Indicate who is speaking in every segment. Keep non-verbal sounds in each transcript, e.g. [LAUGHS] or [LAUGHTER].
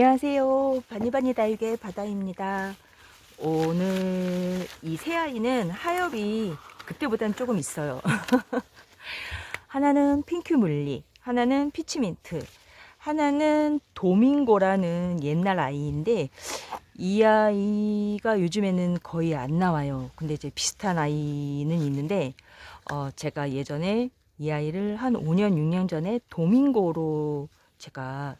Speaker 1: 안녕하세요. 바니바니 달걀 바다입니다. 오늘 이 세 아이는 하엽이 그때보단 조금 있어요. [LAUGHS] 하나는 핑크 물리, 하나는 피치민트, 하나는 도밍고라는 옛날 아이인데 이 아이가 요즘에는 거의 안 나와요. 근데 이제 비슷한 아이는 있는데 어, 제가 예전에 이 아이를 한 5년, 6년 전에 도밍고로 제가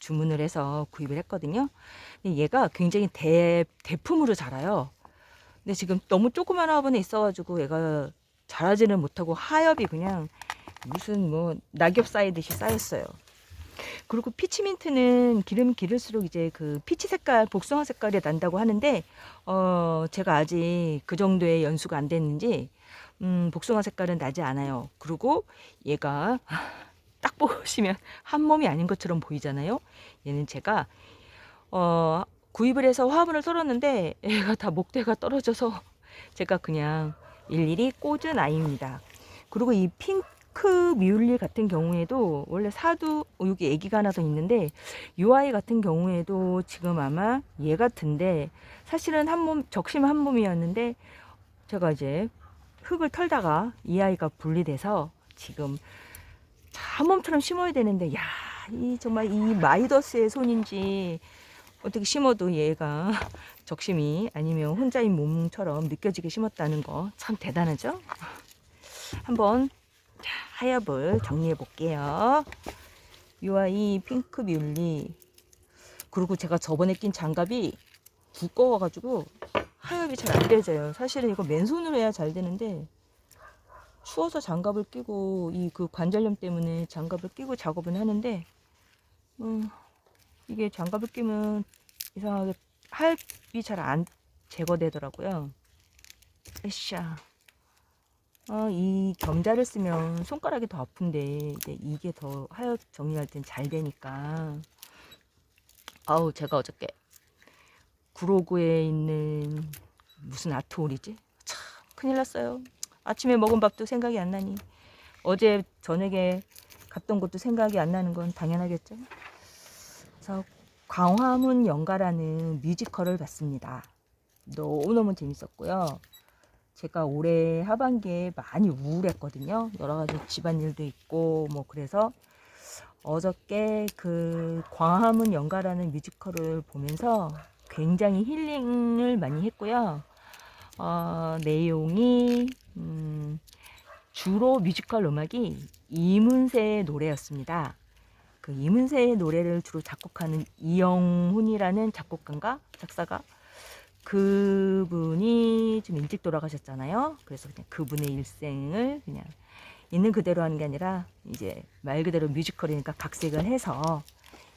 Speaker 1: 주문을 해서 구입을 했거든요. 얘가 굉장히 대, 대품으로 자라요. 근데 지금 너무 조그만 화분에 있어가지고 얘가 자라지는 못하고 하엽이 그냥 무슨 뭐 낙엽 쌓이듯이 쌓였어요. 그리고 피치민트는 기름 기를수록 이제 그 피치 색깔, 복숭아 색깔이 난다고 하는데, 어, 제가 아직 그 정도의 연수가 안 됐는지, 음, 복숭아 색깔은 나지 않아요. 그리고 얘가 딱 보시면 한 몸이 아닌 것처럼 보이잖아요. 얘는 제가 어, 구입을 해서 화분을 썰었는데 얘가 다 목대가 떨어져서 제가 그냥 일일이 꽂은 아이입니다. 그리고 이 핑크 미울리 같은 경우에도 원래 사두 어, 여기 아기가 하나 더 있는데 이 아이 같은 경우에도 지금 아마 얘 같은데 사실은 한 몸 적심 한 몸이었는데 제가 이제 흙을 털다가 이 아이가 분리돼서 지금 한 몸처럼 심어야 되는데 야, 이 정말 이 마이더스의 손인지 어떻게 심어도 얘가 [LAUGHS] 적심이 아니면 혼자인 몸처럼 느껴지게 심었다는 거 참 대단하죠? 한번 자, 하엽을 정리해 볼게요. 이 아이 핑크 뮬리 그리고 제가 저번에 낀 장갑이 두꺼워가지고 하엽이 잘 안 되져요. 사실은 이거 맨손으로 해야 잘 되는데 추워서 장갑을 끼고 이 그 관절염 때문에 장갑을 끼고 작업은 하는데 음, 이게 장갑을 끼면 이상하게 하엽이 잘 안 제거되더라고요. 으쌰. 어, 이 겸자를 쓰면 손가락이 더 아픈데 이게 더 하엽 정리할 땐 잘 되니까 아우 제가 어저께 구로구에 있는 무슨 아트홀이지? 참 큰일 났어요. 아침에 먹은 밥도 생각이 안 나니 어제 저녁에 갔던 곳도 생각이 안 나는 건 당연하겠죠. 그래서 광화문 연가라는 뮤지컬을 봤습니다. 너무너무 재밌었고요. 제가 올해 하반기에 많이 우울했거든요. 여러 가지 집안일도 있고 뭐 그래서 어저께 그 광화문 연가라는 뮤지컬을 보면서 굉장히 힐링을 많이 했고요. 어, 내용이 음, 주로 뮤지컬 음악이 이문세의 노래였습니다. 그 이문세의 노래를 주로 작곡하는 이영훈이라는 작곡가인가 작사가 그분이 좀 일찍 돌아가셨잖아요. 그래서 그냥 그분의 일생을 그냥 있는 그대로 하는 게 아니라 이제 말 그대로 뮤지컬이니까 각색을 해서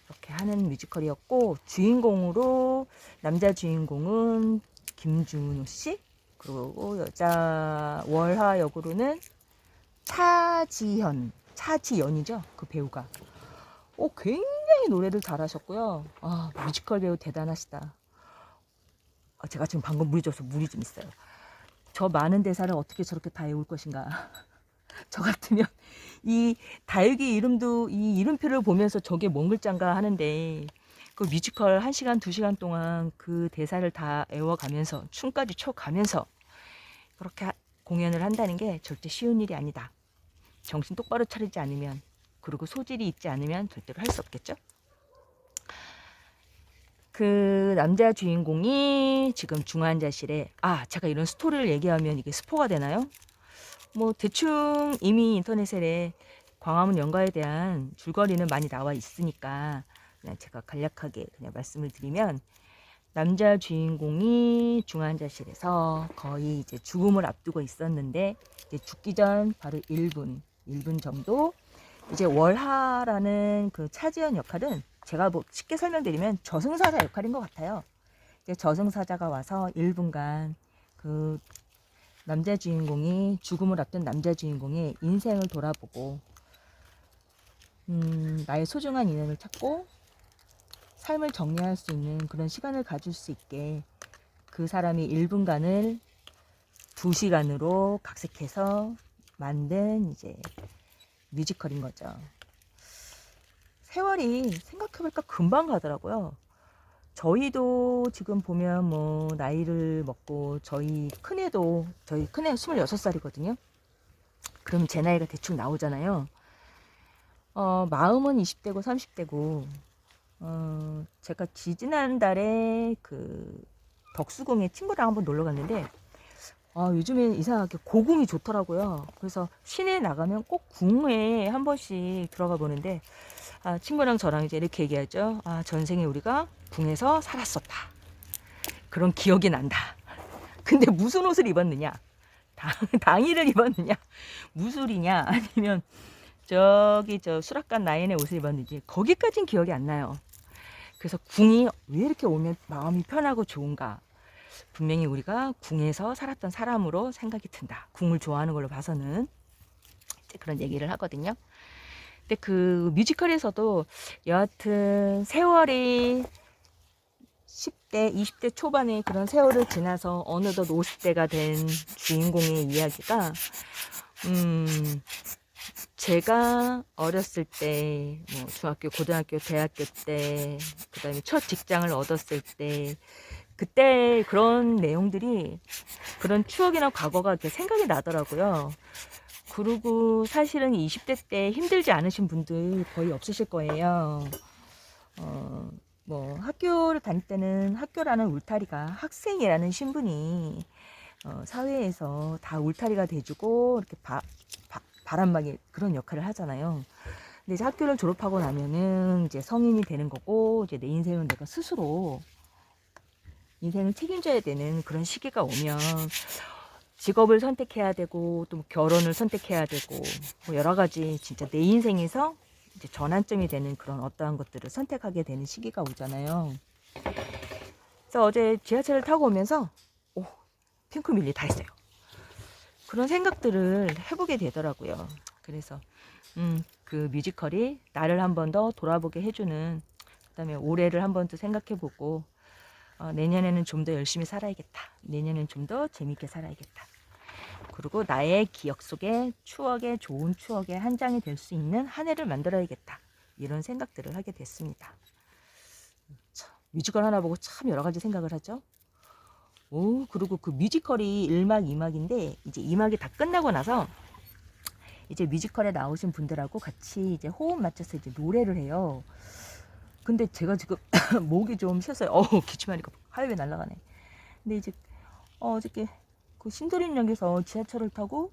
Speaker 1: 이렇게 하는 뮤지컬이었고 주인공으로 남자 주인공은 김준호 씨 그리고 여자 월화 역으로는 차지현 차지연이죠 그 배우가. 오 굉장히 노래를 잘하셨고요. 아 뮤지컬 배우 대단하시다. 아, 제가 지금 방금 물이 져서 물이 좀 있어요. 저 많은 대사를 어떻게 저렇게 다 외울 것인가. [LAUGHS] 저 같으면 이 다육이 이름도 이 이름표를 보면서 저게 뭔 글자인가 하는데 그 뮤지컬 1시간, 2시간 동안 그 대사를 다 외워가면서 춤까지 춰가면서 그렇게 하- 공연을 한다는 게 절대 쉬운 일이 아니다. 정신 똑바로 차리지 않으면 그리고 소질이 있지 않으면 절대로 할 수 없겠죠. 그 남자 주인공이 지금 중환자실에 아 제가 이런 스토리를 얘기하면 이게 스포가 되나요? 뭐 대충 이미 인터넷에 광화문 연가에 대한 줄거리는 많이 나와 있으니까 그냥 제가 간략하게 그냥 말씀을 드리면 남자 주인공이 중환자실에서 거의 이제 죽음을 앞두고 있었는데 이제 죽기 전 바로 1분, 1분 정도 이제 월하라는 그 차지연 역할은 제가 뭐 쉽게 설명드리면 저승사자 역할인 것 같아요. 이제 저승사자가 와서 1분간 그 남자 주인공이 죽음을 앞둔 남자 주인공의 인생을 돌아보고 음, 나의 소중한 인연을 찾고 삶을 정리할 수 있는 그런 시간을 가질 수 있게 그 사람이 1분간을 2시간으로 각색해서 만든 이제 뮤지컬인 거죠. 세월이 생각해보니까 금방 가더라고요. 저희도 지금 보면 뭐 나이를 먹고 저희 큰애도 저희 큰애 26살이거든요. 그럼 제 나이가 대충 나오잖아요. 어, 마음은 20대고 30대고 어, 제가 지지난달에 그 덕수궁에 친구랑 한번 놀러 갔는데 아, 요즘에 이상하게 고궁이 좋더라고요. 그래서 시내에 나가면 꼭 궁에 한 번씩 들어가 보는데 아, 친구랑 저랑 이제 이렇게 얘기하죠. 아, 전생에 우리가 궁에서 살았었다. 그런 기억이 난다. [LAUGHS] 근데 무슨 옷을 입었느냐? 당, [LAUGHS] 당의를 입었느냐? 무술이냐? 아니면 저기 저 수락관 나인의 옷을 입었는지 거기까진 기억이 안 나요. 그래서 궁이 왜 이렇게 오면 마음이 편하고 좋은가? 분명히 우리가 궁에서 살았던 사람으로 생각이 든다. 궁을 좋아하는 걸로 봐서는 이제 그런 얘기를 하거든요. 근데 그 뮤지컬에서도 여하튼 세월이 10대, 20대 초반의 그런 세월을 지나서 어느덧 50대가 된 주인공의 이야기가 음 제가 어렸을 때, 뭐 중학교, 고등학교, 대학교 때, 그 다음에 첫 직장을 얻었을 때, 그때 그런 내용들이, 그런 추억이나 과거가 이렇게 생각이 나더라고요. 그리고 사실은 20대 때 힘들지 않으신 분들 거의 없으실 거예요. 어, 뭐 학교를 다닐 때는 학교라는 울타리가 학생이라는 신분이 어, 사회에서 다 울타리가 돼주고 이렇게 바, 바, 바람막이 그런 역할을 하잖아요. 근데 이제 학교를 졸업하고 나면은 이제 성인이 되는 거고 이제 내 인생은 내가 스스로 인생을 책임져야 되는 그런 시기가 오면 직업을 선택해야 되고 또뭐 결혼을 선택해야 되고 뭐 여러 가지 진짜 내 인생에서 이제 전환점이 되는 그런 어떠한 것들을 선택하게 되는 시기가 오잖아요. 그래서 어제 지하철을 타고 오면서 오 핑크밀리 다 했어요. 그런 생각들을 해보게 되더라고요. 그래서 음, 그 뮤지컬이 나를 한 번 더 돌아보게 해주는 그다음에 올해를 한 번 더 생각해보고 어, 내년에는 좀 더 열심히 살아야겠다. 내년엔 좀 더 재밌게 살아야겠다. 그리고 나의 기억 속에 추억의 좋은 추억의 한 장이 될 수 있는 한 해를 만들어야겠다. 이런 생각들을 하게 됐습니다. 참, 뮤지컬 하나 보고 참 여러 가지 생각을 하죠. 오, 그리고 그 뮤지컬이 1막, 2막인데, 이제 2막이 다 끝나고 나서, 이제 뮤지컬에 나오신 분들하고 같이 이제 호흡 맞춰서 이제 노래를 해요. 근데 제가 지금 [COUGHS] 목이 좀 쉬었어요. 어우, 기침하니까 하이웨 날아가네. 근데 이제, 어, 어저께 그 신도림역에서 지하철을 타고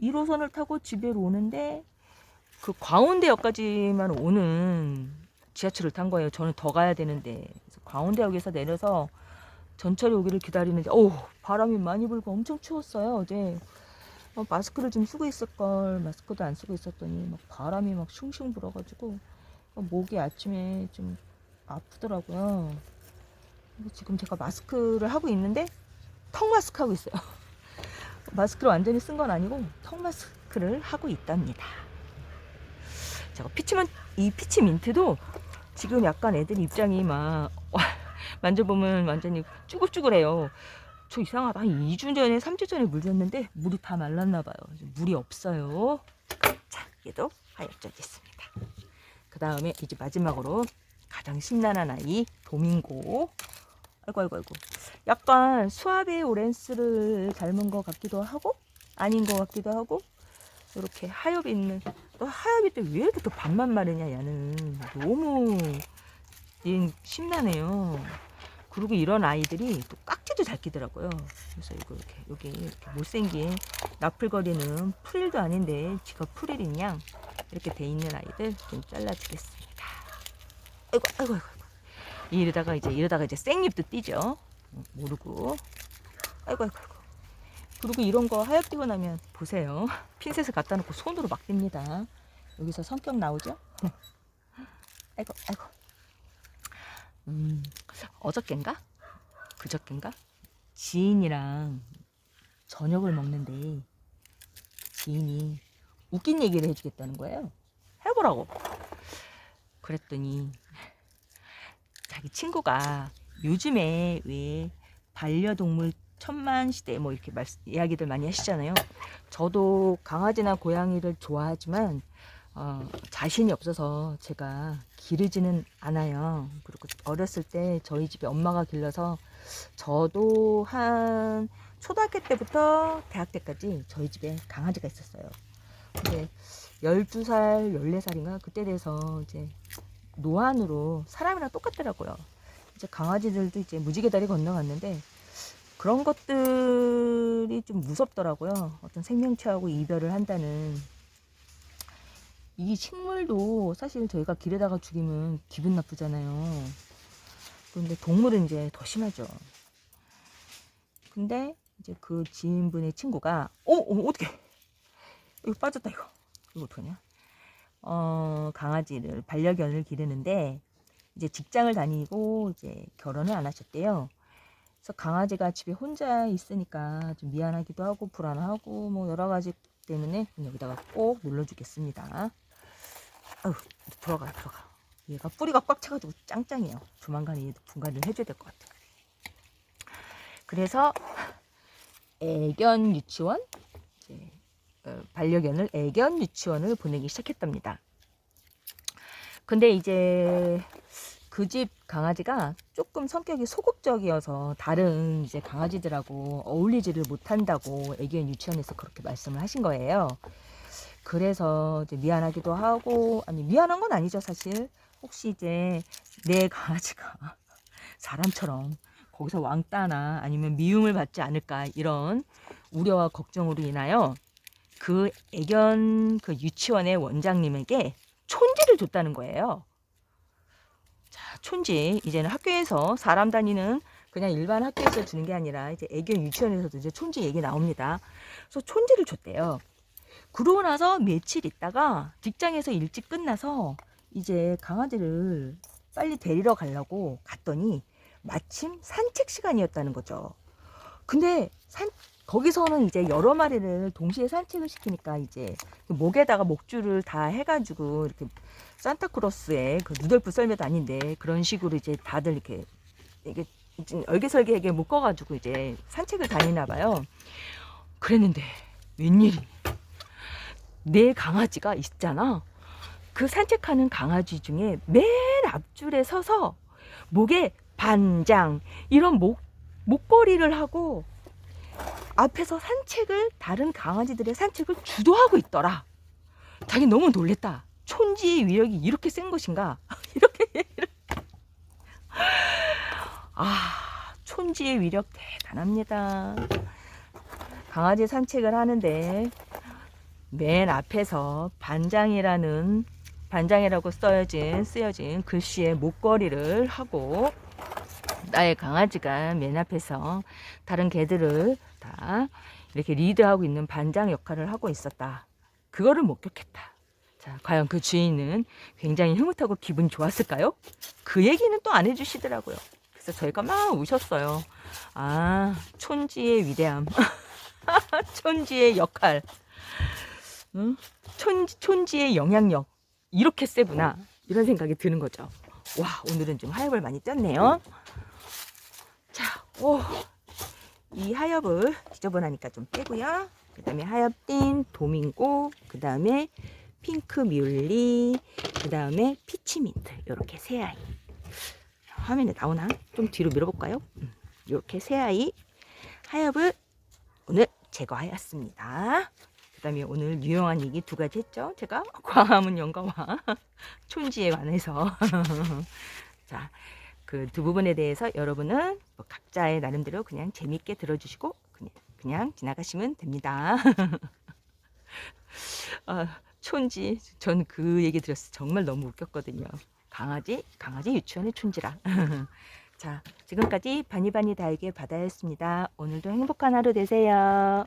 Speaker 1: 1호선을 타고 집에로 오는데 그 광운대역까지만 오는 지하철을 탄 거예요. 저는 더 가야 되는데. 광운대역에서 내려서 전철이 오기를 기다리는데 오 바람이 많이 불고 엄청 추웠어요 어제. 어, 마스크를 좀 쓰고 있을 걸 마스크도 안 쓰고 있었더니 막 바람이 막 슝슝 불어가지고 어, 목이 아침에 좀 아프더라고요. 지금 제가 마스크를 하고 있는데 턱 마스크 하고 있어요. [LAUGHS] 마스크를 완전히 쓴 건 아니고 턱 마스크를 하고 있답니다. 제가 피치만 이 피치 민트도 지금 약간 애들 입장이 막 만져보면 완전히 쭈글쭈글해요. 저 이상하다. 한 2주 전에, 3주 전에 물 줬는데 물이 다 말랐나 봐요. 물이 없어요. 자, 얘도 하얗게 있습니다. 그 다음에 이제 마지막으로 가장 심란한 아이 도밍고. 아이고 아이고 아이고. 약간 수아베 오렌스를 닮은 것 같기도 하고 아닌 것 같기도 하고 이렇게 하엽이 있는 또 하엽이 또 왜 이렇게 또 반만 마르냐 얘는 너무 얘 심란해요. 그리고 이런 아이들이 또 깍지도 잘 끼더라고요. 그래서 이거 이렇게 여기 이렇게 못생긴 나풀거리는 프릴도 아닌데 지가 프릴인 양 이렇게 돼 있는 아이들 좀 잘라주겠습니다. 아이고 아이고 아이고 이러다가 이제 이러다가 이제 생잎도 띄죠. 모르고 아이고 아이고 아이고 그리고 이런 거 하얗 띄고 나면 보세요. 핀셋을 갖다 놓고 손으로 막 띱니다. 여기서 성격 나오죠? 아이고 아이고 음, 어저껜가? 그저껜가? 지인이랑 저녁을 먹는데 지인이 웃긴 얘기를 해주겠다는 거예요. 해보라고. 그랬더니 자기 친구가 요즘에 왜 반려동물 천만 시대 뭐 이렇게 말, 이야기들 많이 하시잖아요. 저도 강아지나 고양이를 좋아하지만 어, 자신이 없어서 제가 기르지는 않아요. 그리고 어렸을 때 저희 집에 엄마가 길러서 저도 한 초등학교 때부터 대학 때까지 저희 집에 강아지가 있었어요. 근데 12살, 14살인가 그때 돼서 이제 노안으로 사람이랑 똑같더라고요. 이제 강아지들도 이제 무지개 다리 건너갔는데 그런 것들이 좀 무섭더라고요. 어떤 생명체하고 이별을 한다는 이 식물도 사실 저희가 길에다가 죽이면 기분 나쁘잖아요. 그런데 동물은 이제 더 심하죠. 근데 이제 그 지인분의 친구가 어, 어 어떻게 이거 빠졌다 이거 이거 어떡하냐? 어 강아지를 반려견을 기르는데 이제 직장을 다니고 이제 결혼을 안 하셨대요. 그래서 강아지가 집에 혼자 있으니까 좀 미안하기도 하고 불안하고 뭐 여러 가지 때문에 여기다가 꼭 눌러주겠습니다. 아유 들어가 들어가. 얘가 뿌리가 꽉 차가지고 짱짱해요. 조만간 얘 분갈이를 해줘야 될 것 같아. 그래서 애견 유치원 이제 어, 반려견을 애견 유치원을 보내기 시작했답니다. 근데 이제 그 집 강아지가 조금 성격이 소극적이어서 다른 이제 강아지들하고 어울리지를 못한다고 애견 유치원에서 그렇게 말씀을 하신 거예요. 그래서 이제 미안하기도 하고 아니 미안한 건 아니죠 사실 혹시 이제 내 강아지가 [LAUGHS] 사람처럼 거기서 왕따나 아니면 미움을 받지 않을까 이런 우려와 걱정으로 인하여 그 애견 그 유치원의 원장님에게 촌지를 줬다는 거예요. 자, 촌지 이제는 학교에서 사람 다니는 그냥 일반 학교에서 주는 게 아니라 이제 애견 유치원에서도 이제 촌지 얘기 나옵니다. 그래서 촌지를 줬대요. 그러고 나서 며칠 있다가 직장에서 일찍 끝나서 이제 강아지를 빨리 데리러 가려고 갔더니 마침 산책 시간이었다는 거죠. 근데 산 거기서는 이제 여러 마리를 동시에 산책을 시키니까 이제 그 목에다가 목줄을 다 해가지고 이렇게 산타크로스의 그 누덜프 썰매도 아닌데 그런 식으로 이제 다들 이렇게 이게 좀 얼개설개하게 묶어가지고 이제 산책을 다니나 봐요. 그랬는데 웬일이 내 강아지가 있잖아. 그 산책하는 강아지 중에 맨 앞줄에 서서 목에 반장 이런 목 목걸이를 하고 앞에서 산책을 다른 강아지들의 산책을 주도하고 있더라. 자기 너무 놀랬다. 촌지의 위력이 이렇게 센 것인가? [LAUGHS] 이렇게 이렇게. 아, 촌지의 위력 대단합니다. 강아지 산책을 하는데 맨 앞에서 반장이라는 반장이라고 써여진 쓰여진 글씨의 목걸이를 하고 나의 강아지가 맨 앞에서 다른 개들을 다 이렇게 리드하고 있는 반장 역할을 하고 있었다. 그거를 목격했다. 자, 과연 그 주인은 굉장히 흐뭇하고 기분 좋았을까요? 그 얘기는 또 안 해주시더라고요. 그래서 저희가 막 우셨어요. 아, 촌지의 위대함. [LAUGHS] 촌지의 역할. 응? 촌, 촌지의 영향력. 이렇게 세구나. 이런 생각이 드는 거죠. 와, 오늘은 좀 하엽을 많이 떴네요. 자, 오. 이 하엽을 지저분하니까 좀 빼고요. 그 다음에 하엽딘, 도밍고, 그 다음에 핑크 뮬리, 그 다음에 피치민트. 이렇게 세 아이. 화면에 나오나? 좀 뒤로 밀어볼까요? 음, 이렇게 세 아이 하엽을 오늘 제거하였습니다. 그 다음에 오늘 유용한 얘기 두 가지 했죠. 제가 [LAUGHS] 광화문 연가와 [LAUGHS] 촌지에 관해서. [LAUGHS] 자, 그 두 부분에 대해서 여러분은 뭐 각자의 나름대로 그냥 재밌게 들어주시고 그냥, 그냥 지나가시면 됩니다. 아, 촌지, 전 그 얘기 들었을 때 정말 너무 웃겼거든요. 강아지, 강아지 유치원의 촌지라. 자, 지금까지 바니바니 달게 바다였습니다. 오늘도 행복한 하루 되세요.